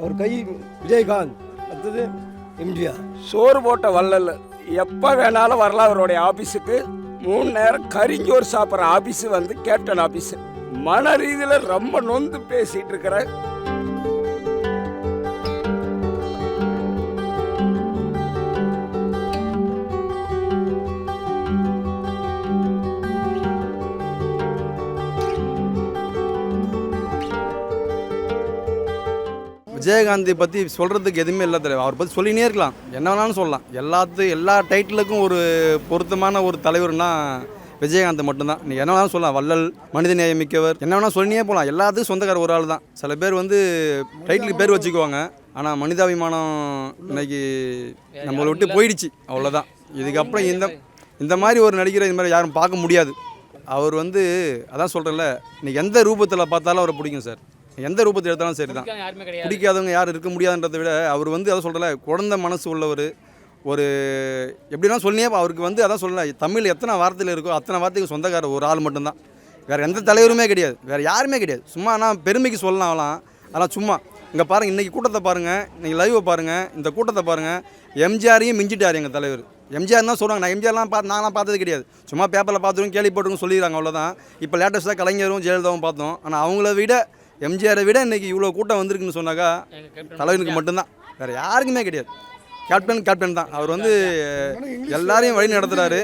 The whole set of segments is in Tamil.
அவர் கை விஜயகாந்த் அடுத்தது எம்ஜிஆர். சோறு போட்ட வள்ளல். எப்போ வேணாலும் வரலாம் அவருடைய ஆஃபீஸுக்கு மூணு நேரம் கரிஞ்சோறு சாப்பிட்ற ஆஃபீஸு வந்து கேப்டன் ஆஃபீஸு மன ரீதியில் ரொம்ப நொந்து பேசிகிட்டு இருக்கிற விஜயகாந்தி பற்றி சொல்கிறதுக்கு எதுவுமே இல்லை தலைவர் அவர் பற்றி சொல்லினே இருக்கலாம். என்ன வேணாலும் சொல்லலாம். எல்லாத்து எல்லா டைட்டிலுக்கும் ஒரு பொருத்தமான ஒரு தலைவர்னா விஜயகாந்த் மட்டும்தான். நீ என்ன வேணாலும் சொல்லலாம். வள்ளல் மனித நியமிக்கவர் என்ன வேணால் சொல்லினே போகலாம் எல்லாத்துக்கும் சொந்தக்கார ஒரு ஆள் தான் சில பேர் வந்து டைட்டிலுக்கு பேர் வச்சுக்குவாங்க. ஆனால் மனிதாபிமானம் இன்னைக்கு நம்மளை விட்டு போயிடுச்சு. அவ்வளோதான் இதுக்கப்புறம் இந்த இந்த மாதிரி ஒரு நடிகரை இந்த மாதிரி யாரும் பார்க்க முடியாது. அவர் வந்து அதான் சொல்கிறேன்ல இன்னைக்கு எந்த ரூபத்தில் பார்த்தாலும் அவரை பிடிக்கும் சார். எந்த ரூபத்தை எடுத்தாலும் சரி தான். யாருமே பிடிக்காதவங்க யார் இருக்க முடியாதுன்றதை விட அவர் வந்து அதை சொல்கிறல குழந்தை மனசு உள்ளவர் ஒரு எப்படின்னா சொல்லியே அவருக்கு வந்து அதான் சொல்லல தமிழ் எத்தனை வார்த்தையில் இருக்கோ அத்தனை வார்த்தைக்கு சொந்தக்காரர் ஒரு ஆள் மட்டும்தான். வேறு எந்த தலைவருமே கிடையாது. வேறு யாருமே கிடையாது. சும்மா ஆனால் பெருமைக்கு சொல்லலாம் அவலாம் அதெல்லாம் சும்மா. இங்கே பாருங்கள் இன்றைக்கி கூட்டத்தை பாருங்கள் இன்றைக்கி லைவை பாருங்கள் இந்த கூட்டத்தை பாருங்கள் எம்ஜிஆரையும் மிஞ்சிட்டார் எங்கள் தலைவர். எம்ஜிஆர் தான் சொல்கிறாங்க நான் எம்ஜிஆர்லாம் பார்த்து நான்லாம் பார்த்தது கிடையாது. சும்மா பேப்பரில் பார்த்துருவோம் கேள்விப்பட்டிருக்கோம் சொல்லிடுறாங்க அவ்வளோதான் இப்போ லேட்டஸ்ட்டாக கலைஞரும் ஜெயலலிதாவும் பார்த்தோம். ஆனால் அவங்கள விட எம்ஜிஆரை விட இன்றைக்கி இவ்வளோ கூட்டம் வந்திருக்குன்னு சொன்னாக்கா தலைவனுக்கு மட்டும்தான். வேறு யாருக்குமே கிடையாது. கேப்டன் கேப்டன் தான். அவர் வந்து எல்லாரையும் வழி நடத்துகிறாரு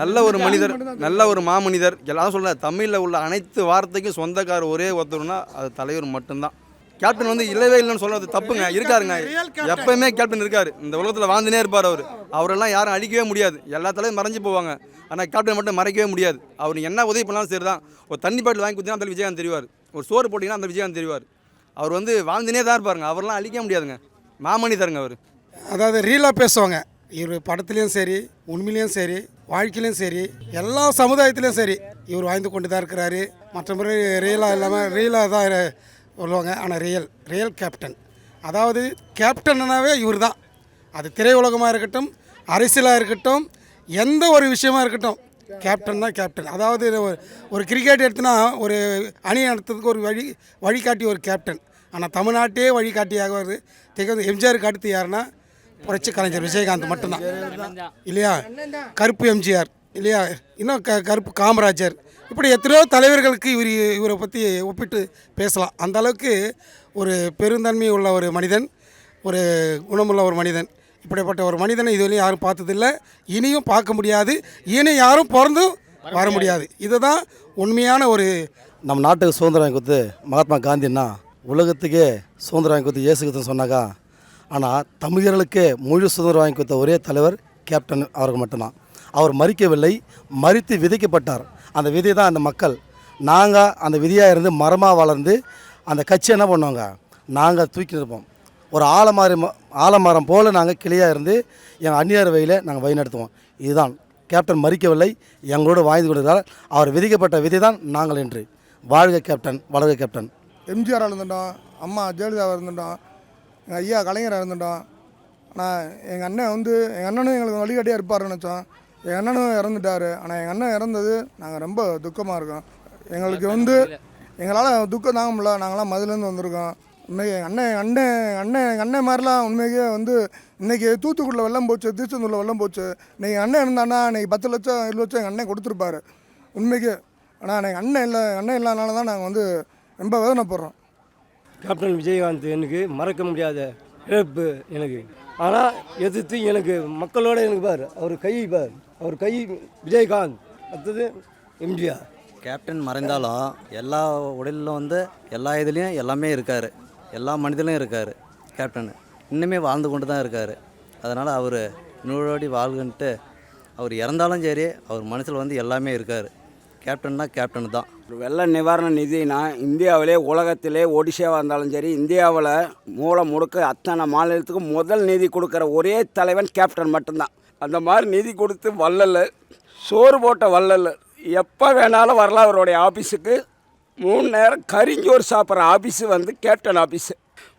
நல்ல ஒரு மனிதர் நல்ல ஒரு மாமனிதர். எல்லாரும் சொல்ல தமிழில் உள்ள அனைத்து வார்த்தைக்கும் சொந்தக்கார ஒரே ஒருத்தர்னா அது தலைவர் மட்டும்தான். கேப்டன் வந்து இல்லவே இல்லைன்னு சொல்றது தப்புங்க. இருக்காருங்க. எப்பயுமே கேப்டன் இருக்கார். இந்த உலகத்தில் வாழ்ந்துனே இருப்பார் அவர். அவரெல்லாம் யாரும் அழிக்கவே முடியாது. எல்லா தலையும் மறைஞ்சு போவாங்க. ஆனால் கேப்டன் மட்டும் மறைக்கவே முடியாது. அவர் என்ன உதவி பண்ணாலும் சரி தான் ஒரு தண்ணி பாட்டில் வாங்கி கொடுத்தீங்கன்னா தலைவர் விஜயகாந்த் தெரிவார். ஒரு சோறு போட்டிங்கன்னா அந்த விஜயகாந்த் தெரிவார். அவர் வந்து வாழ்ந்துனே தான் இருப்பாருங்க. அவரெல்லாம் அழிக்க முடியாதுங்க. மாமனிதருங்க அவர். அதாவது ரீலாக பேசுவாங்க. இவர் படத்துலேயும் சரி உண்மையிலையும் சரி வாழ்க்கையிலையும் சரி எல்லா சமுதாயத்துலேயும் சரி இவர் வாழ்ந்து கொண்டு தான் இருக்கிறாரு. மற்றபடி ரீலாக இல்லாமல் ரீலாக தான் சொல்லுவாங்க ஆனால் ரியல் ரியல் கேப்டன் அதாவது கேப்டன்னாவே இவர் தான் அது திரையுலகமாக இருக்கட்டும் அரசியலாக இருக்கட்டும் எந்த ஒரு விஷயமா இருக்கட்டும் கேப்டன் தான் கேப்டன். அதாவது ஒரு- ஒரு கிரிக்கெட் எடுத்துனா ஒரு அணி நடத்துறதுக்கு ஒரு வழி வழிகாட்டி ஒரு கேப்டன். ஆனால் தமிழ்நாட்டையே வழிகாட்டியாக வருது திகழ்ந்து எம்ஜிஆருக்கு அடுத்து யாருன்னா புரட்சி கலைஞர் விஜயகாந்த் மட்டும்தான். இல்லையா? கருப்பு எம்ஜிஆர் இல்லையா? இன்னும் க கருப்பு காமராஜர். இப்படி எத்தனையோ தலைவர்களுக்கு இவர் இவரை பற்றி ஒப்பிட்டு பேசலாம். அந்த அளவுக்கு ஒரு பெருந்தன்மை உள்ள ஒரு மனிதன் ஒரு குணமுள்ள ஒரு மனிதன். இப்படிப்பட்ட ஒரு மனிதனை இதுவரையும் யாரும் பார்த்ததில்ல. இனியும் பார்க்க முடியாது. இனி யாரும் பிறந்தும் வர முடியாது. இதுதான் உண்மையான ஒரு நம்ம நாட்டுக்கு சுதந்திரம் வாங்கி கொடுத்து மகாத்மா காந்தின்னா உலகத்துக்கே சுதந்திரம் வாங்கி கொடுத்து இயேசு கிறிஸ்துன்னு சொன்னாக்கா ஆனால் தமிழர்களுக்கே முழு சுதந்திரம் வாங்கி கொடுத்த ஒரே தலைவர் கேப்டன் அவருக்கு மட்டும்தான். அவர் மறிக்கவில்லை மறித்து விதைக்கப்பட்டார். அந்த விதை தான் அந்த மக்கள். நாங்கள் அந்த விதியாக இருந்து மரமாக வளர்ந்து அந்த கட்சி என்ன பண்ணுவாங்க? நாங்கள் தூக்கி நிற்போம் ஒரு ஆலமரம் ஆலமரம் போல் நாங்கள் கிளியாக இருந்து எங்கள் அந்நியார் வழியில் நாங்கள் வழிநடத்துவோம் இதுதான். கேப்டன் மறிக்கவில்லை. எங்களோடு வாய்ந்து கொடுத்தால் அவர் விதிக்கப்பட்ட விதி தான் நாங்கள் என்று. வாழ்க கேப்டன் வளர்க கேப்டன். எம்ஜிஆர் இருந்துட்டோம். அம்மா ஜெயலலிதா இருந்துட்டோம். எங்கள் ஐயா கலைஞராக இருந்துட்டோம். ஆனால் எங்கள் அண்ணன் வந்து எங்கள் அண்ணனும் எங்களுக்கு வழிகாட்டியாக இருப்பார்னு நினச்சோம். எங்கள் அண்ணனும் இறந்துட்டார். ஆனால் எங்கள் அண்ணன் இறந்தது நாங்கள் ரொம்ப துக்கமாக இருக்கோம். எங்களுக்கு வந்து எங்களால் துக்கம் தாங்க முடியல. நாங்களாம் மதுலேருந்து வந்திருக்கோம். எங்கள் அண்ணன் அண்ணன் அண்ணன் எங்கள் அண்ணன் மாதிரிலாம் உண்மைக்கே வந்து இன்றைக்கி தூத்துக்குடியில் வெள்ளம் போச்சு திருச்செந்தூரில் வெள்ளம் போச்சு. இன்னைக்கு எங்கள் அண்ணன் இருந்தான்னா இன்னைக்கு பத்து லட்சம் இருபது லட்சம் எங்கள் அண்ணன் கொடுத்துருப்பாரு. உண்மைக்கு ஆனால் எங்கள் அண்ணன் இல்லை அண்ணன் இல்லாதனால தான் நாங்கள் வந்து ரொம்ப வேதனைப்படுறோம். கேப்டன் விஜயகாந்த் எனக்கு மறக்க முடியாத இழப்பு எனக்கு. ஆனால் எதிர்த்து எனக்கு மக்களோட எனக்கு பார் அவர் கை பார் அவர் கை விஜயகாந்த் அடுத்தது எம்ஜிஆர். கேப்டன் மறைந்தாலும் எல்லா உடலிலும் வந்து எல்லா இதுலேயும் எல்லாமே இருக்கார். எல்லா மனிதனும் இருக்கார் கேப்டன் இன்னுமே வாழ்ந்து கொண்டு தான் இருக்கார். அதனால் அவர் நூலோடி வாழ்கன்ட்டு அவர் இறந்தாலும் சரி அவர் மனசில் வந்து எல்லாமே இருக்கார். கேப்டன்னா கேப்டன் தான். வெள்ள நிவாரண நிதினா இந்தியாவிலே உலகத்திலே ஒடிசாவாக இருந்தாலும் சரி இந்தியாவில் மூளை முடுக்க அத்தனை மாநிலத்துக்கும் முதல் நிதி கொடுக்குற ஒரே தலைவன் கேப்டன் மட்டும்தான். அந்த மாதிரி நிதி கொடுத்து வள்ளல் சோறு போட்ட வள்ளல் எப்போ வேணாலும் வரலாம் அவருடைய ஆஃபீஸுக்கு மூணு நேரம் கரிஞ்சோறு சாப்பிட்ற ஆஃபீஸு வந்து கேப்டன் ஆஃபீஸு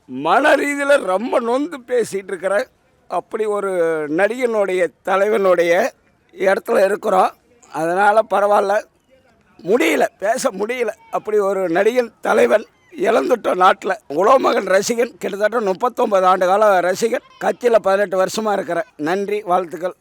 மன ரீதியில் ரொம்ப நொந்து பேசிகிட்டு இருக்கிற அப்படி ஒரு நடிகனுடைய தலைவனுடைய இடத்துல இருக்கிறோம். அதனால் பரவாயில்ல. முடியல பேச முடியல. அப்படி ஒரு நடிகன் தலைவன் இழந்துட்டோம் நாட்டில். உலகமகன் ரசிகன் கிட்டத்தட்ட முப்பத்தொம்பது ஆண்டு கால ரசிகன் கட்சியில் பதினெட்டு வருஷமாக இருக்கிறேன் நன்றி வாழ்த்துக்கள்.